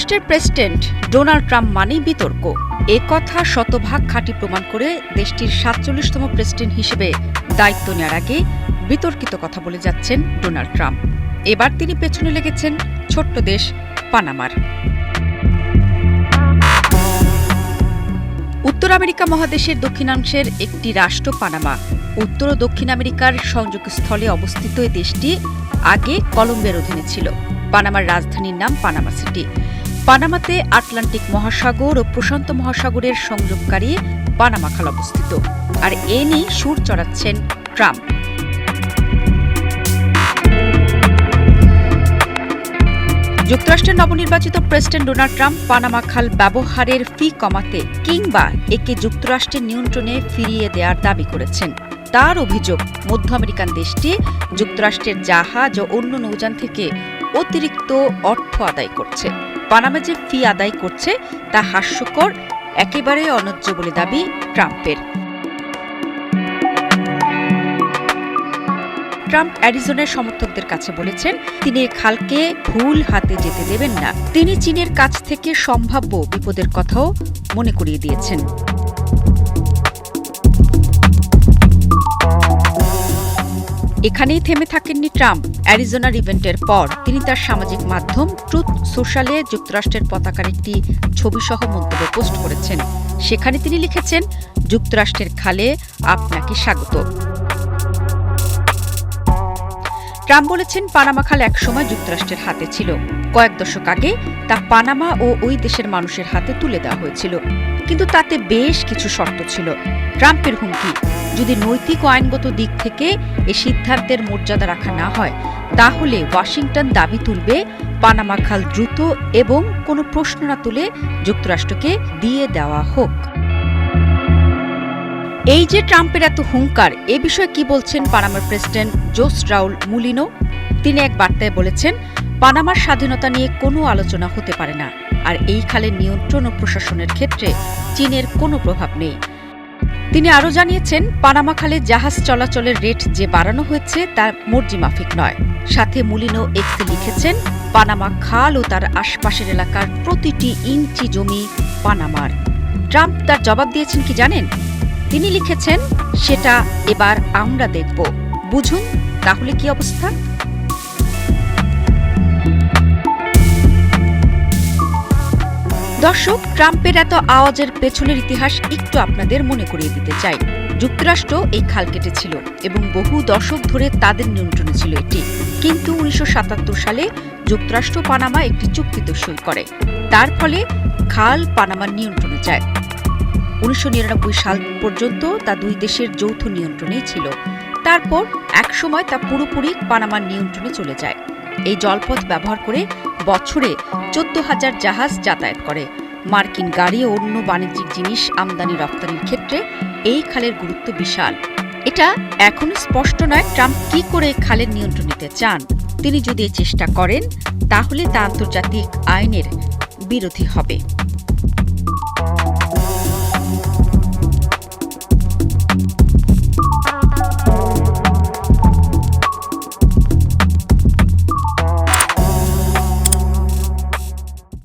যুক্তরাষ্ট্রের president Donald Trump মানেই বিতর্ক। এ কথা শতভাগ খাঁটি প্রমাণ করে দেশটির সাতচল্লিশতম প্রেসিডেন্ট হিসেবে দায়িত্ব নেওয়ার আগে বিতর্কিত কথা বলে যাচ্ছেন ডোনাল্ড ট্রাম্প। এবার তিনি পেছনে লেগেছেন ছোট্ট দেশ পানামার। উত্তর আমেরিকা মহাদেশের দক্ষিণাংশের একটি রাষ্ট্র পানামা। উত্তর ও দক্ষিণ আমেরিকার সংযোগস্থলে অবস্থিত এই দেশটি আগে কলম্বিয়ার অধীনে ছিল। পানামার রাজধানীর নাম পানামা সিটি। পানামাতে আটলান্টিক মহাসাগর ও প্রশান্ত মহাসাগরের সংযোগকারী পানামা খাল অবস্থিত। আর এ নিয়ে সুর চড়াচ্ছেন ট্রাম্প। যুক্তরাষ্ট্রের নবনির্বাচিত প্রেসিডেন্ট ডোনাল্ড ট্রাম্প পানামা খাল ব্যবহারের ফি কমাতে কিংবা একে যুক্তরাষ্ট্রের নিয়ন্ত্রণে ফিরিয়ে দেওয়ার দাবি করেছেন। তার অভিযোগ, মধ্য আমেরিকান দেশটি যুক্তরাষ্ট্রের জাহাজ ও অন্য নৌযান থেকে অতিরিক্ত অর্থ আদায় করছে। পানামা যে ফি আদায় করছে তা হাস্যকর, একেবারে অন্যায্য বলে দাবি ট্রাম্পের। ট্রাম্প অ্যারিজোনের সমর্থকদের কাছে বলেছেন, তিনি খালকে ভুল হাতে যেতে দেবেন না। তিনি চীনের কাছ থেকে সম্ভাব্য বিপদের কথাও মনে করিয়ে দিয়েছেন। এখানেই থেমে থাকেননি ট্রাম্প। অ্যারিজোনার ইভেন্টের পর তিনি তার সামাজিক মাধ্যম ট্রুথ সোশ্যালে যুক্তরাষ্ট্রের পতাকার একটি ছবিসহ মন্তব্য পোস্ট করেছেন। সেখানে তিনি লিখেছেন, যুক্তরাষ্ট্রের খালে আপনাকে স্বাগত। ট্রাম্প বলেছেন, পানামা খাল একসময় যুক্তরাষ্ট্রের হাতে ছিল। কয়েক দশক আগে তা পানামা ও ওই দেশের মানুষের হাতে তুলে দেওয়া হয়েছিল। কিন্তু তাতে বেশ কিছু শর্ত ছিল। ট্রাম্পের হুমকি যদি নৈতিক আইনগত দিক থেকে এ সিদ্ধান্তের মর্যাদা রাখা না হয়, তাহলে ওয়াশিংটন দাবি তুলবে, পানামা খাল দ্রুত এবং কোনো প্রশ্ন না তুলে যুক্তরাষ্ট্রকে দিয়ে দেওয়া হোক। এই যে ট্রাম্পের এত হুঙ্কার, এ বিষয়ে কি বলছেন পানামার প্রেসিডেন্ট জোস রাউল মুলিনো? তিনি এক বার্তায় বলেছেন, পানামার স্বাধীনতা নিয়ে কোনো আলোচনা হতে পারে না, আর এই খালের নিয়ন্ত্রণ ও প্রশাসনের ক্ষেত্রে চীনের কোনো প্রভাব নেই। তিনি আরও জানিয়েছেন, পানামা খালে জাহাজ চলাচলের রেট যে বাড়ানো হয়েছে তা মর্জি মাফিক নয়। সাথে মুলিনো এক্সে লিখেছেন, পানামা খাল ও তার আশপাশের এলাকার প্রতিটি ইঞ্চি জমি পানামার। ট্রাম্প তার জবাব দিয়েছেন কি জানেন? তিনি লিখেছেন, সেটা এবার আমরা দেখব। বুঝুন, তাহলে কি অবস্থা? দর্শক, ট্রাম্পের এত আওয়াজের পেছনের ইতিহাস একটু আপনাদের মনে করিয়ে দিতে চাই। যুক্তরাষ্ট্র এই খাল কেটেছিল এবং বহু দশক ধরে তাদের নিয়ন্ত্রণে ছিল এটি। কিন্তু উনিশশো সালে যুক্তরাষ্ট্র পানামা একটি চুক্তিতে সই করে। তার ফলে খাল পানামার নিয়ন্ত্রণে যায়। উনিশশো নিরানব্বই সাল পর্যন্ত তা দুই দেশের যৌথ নিয়ন্ত্রণেই ছিল। তারপর একসময় তা পুরোপুরি পানামার নিয়ন্ত্রণে চলে যায়। এই জলপথ ব্যবহার করে বছরে চোদ্দ হাজার জাহাজ যাতায়াত করে। মার্কিন গাড়ি ও অন্য বাণিজ্যিক জিনিস আমদানি রপ্তানির ক্ষেত্রে এই খালের গুরুত্ব বিশাল। এটা এখনও স্পষ্ট নয় ট্রাম্প কি করে খালের নিয়ন্ত্রণ নিতে চান। তিনি যদি চেষ্টা করেন, তাহলে তা আন্তর্জাতিক আইনের বিরোধী হবে।